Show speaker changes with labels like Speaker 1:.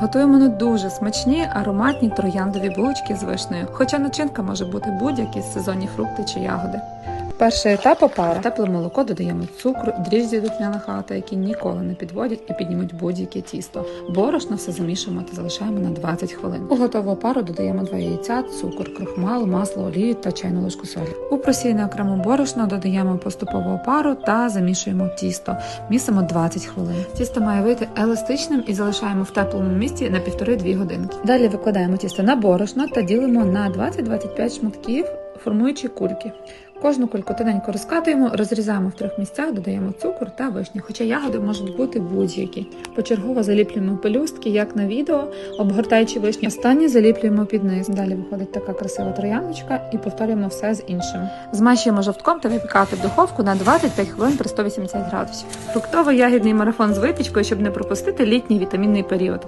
Speaker 1: Готуємо не дуже смачні ароматні трояндові булочки з вишнею, хоча начинка може бути будь-які сезонні фрукти чи ягоди. Перший етап опара. Тепле молоко додаємо цукру, дріжджі духмяна хата, які ніколи не підводять і піднімуть будь-яке тісто. Борошно все замішуємо та залишаємо на 20 хвилин. У готову опару додаємо 2 яйця, цукор, крохмал, масло, олію та чайну ложку солі. У просійне окремо борошно додаємо поступово опару та замішуємо тісто. Місимо 20 хвилин. Тісто має вийти еластичним і залишаємо в теплому місці на 1,5-2 годинки. Далі викладаємо тісто на борошно та ділимо на 20-25 шматків, формуючи кульки. Кожну кульку тоненько розкатуємо, розрізаємо в трьох місцях, додаємо цукор та вишню, хоча ягоди можуть бути будь-які. Почергово заліплюємо пелюстки, як на відео, обгортаючи вишню. Останні заліплюємо під низ. Далі виходить така красива трояночка і повторюємо все з іншим. Змащуємо жовтком та випікати в духовку на 25 хвилин при 180 градусів. Фруктово-ягідний марафон з випічкою, щоб не пропустити літній вітамінний період.